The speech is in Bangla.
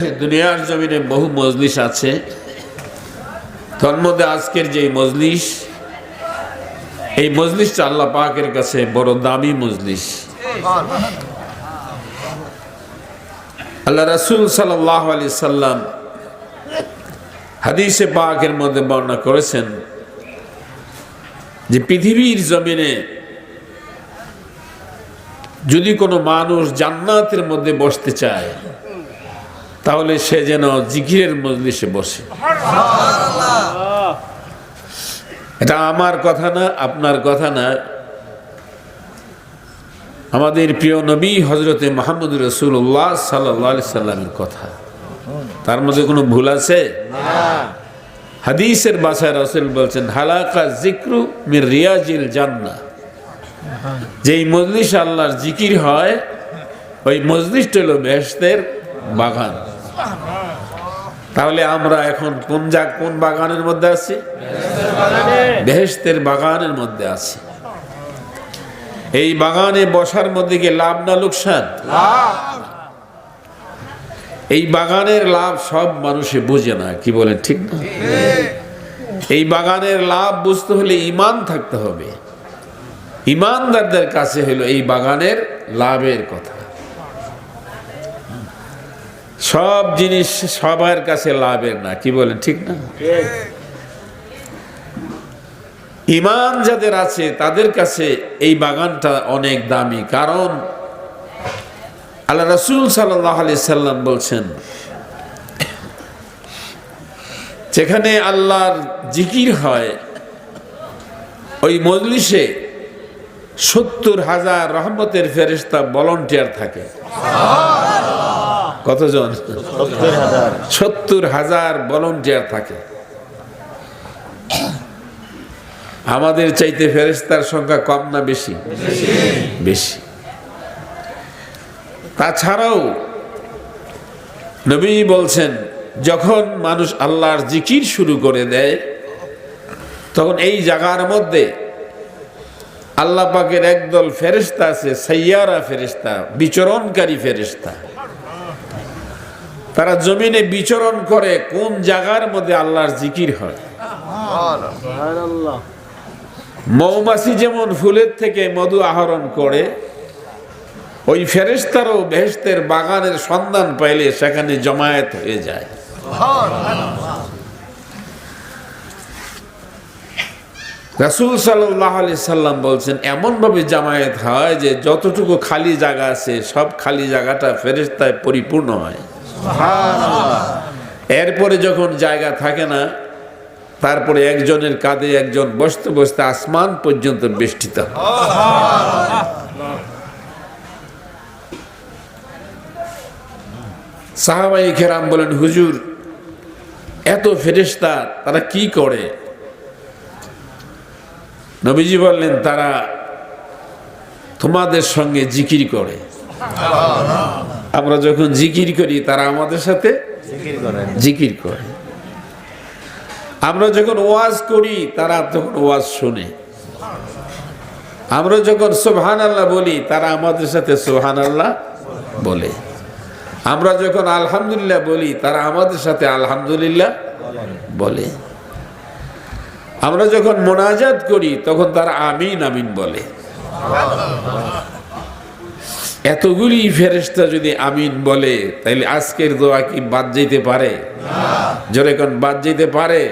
দুনিয়ার জমিনে বহু মজলিস আছে। তার মধ্যে আজকের যে মজলিস, এই মজলিসটা আল্লাহ পাকের কাছে বড় দামি মজলিস। আল্লাহ রাসূল সাল্লাল্লাহু আলাইহি সাল্লাম হাদিসে পাকের মধ্যে বর্ণনা করেছেন যে পৃথিবীর জমিনে যদি কোনো মানুষ জান্নাতের মধ্যে বসতে চায় তাহলে সে যেন জিকিরের মজলিসে বসে। এটা আমার কথা না, আপনার কথা না। আমাদের প্রিয় নবী হজরতে মাহমুদ রসুল্লাহ সাল্লি সাল্লামের কথা। তার মধ্যে কোনো ভুল আছে? হাদিসের বাসায় রসুল বলছেন, হালাকা জিক্রু মির রিয়াজিল জান্না যেই মজলিস আল্লাহর জিকির হয়, ওই মজলিসটা হলো বেহেশতের বাগান। তাহলে আমরা এখন কোন যা কোন বাগানের মধ্যে আছি? বেহেশতের বাগানের মধ্যে আছি। এই বাগানে বসার মধ্যে কি লাভ না লোকসান? এই বাগানের লাভ সব মানুষে বোঝে না, কি বলেন ঠিক না? এই বাগানের লাভ বুঝতে হলে ইমান থাকতে হবে। ইমানদারদের কাছে হলো এই বাগানের লাভের কথা। সব জিনিস সবার কাছে লাভের না, কি বলেন, ঠিক না? ইমান যাদের আছে, তাদের কাছে এই বাগানটা অনেক দামি, কারণ আল্লাহ রসুল সাল্লাহ আলি সাল্লাম বলছেন, যেখানে আল্লাহর জিকির হয়, ওই মজলিসে সত্তর হাজার রহমতের ফেরিস্তা ভলন্টিয়ার থাকে। কতজন? সত্তর হাজার। ভলন্টিয়ার থাকে। আমাদের চাইতে ফেরেস্তার সংখ্যা কম না বেশি? বেশি। তাছাড়াও নবী বলছেন যখন মানুষ আল্লাহর জিকির শুরু করে দেয় তখন এই জায়গার মধ্যে আল্লাহ পাকের একদল ফেরিস্তা আছে সাইয়ারা ফেরিস্তা বিচরণকারী ফেরিস্তা তারা জমিনে বিচরণ করে কোন জায়গার মধ্যে আল্লাহর জিকির হয়? মৌমাছি যেমন ফুলের থেকে মধু আহরণ করে ওই ফেরেস্তারও বেহেস্তের বাগানের সন্ধান পাইলে সেখানে জমায়েত হয়ে যায়। রাসুল সাল্লাহ আলি সাল্লাম বলছেন এমনভাবে জামায়াত হয় যে যতটুকু খালি জায়গা আছে সব খালি জায়গাটা ফেরেস্তায় পরিপূর্ণ হয়। এরপরে যখন জায়গা থাকে না, তারপরে একজনের কাঁধে একজন বসতে বসতে আসমান পর্যন্ত বেষ্টিত সাহাবাই খেরাম বলেন, হুজুর, এত ফেরেস্তা তারা কি করে? নবীজি বললেন, তারা তোমাদের সঙ্গে জিকির করে। আমরা যখন জিকির করি তারা আমাদের সাথে জিকির করে। আমরা যখন ওয়াজ করি তারা তখন ওয়াজ শুনে। আমরা যখন সোহান আল্লাহ বলি তারা আমাদের সাথে সোহান আল্লাহ বলে। আমরা যখন আলহামদুলিল্লাহ বলি তারা আমাদের সাথে আলহামদুলিল্লাহ বলে। আমরা যখন মোনাজাত করি তখন তারা আমিন আমিন বলে। এতগুলি ফেরেস্তা যদি আমিন বলে তাহলে আজকের দোয়া কি বাদ যেতে পারে? কোন বাদ যেতে পারে?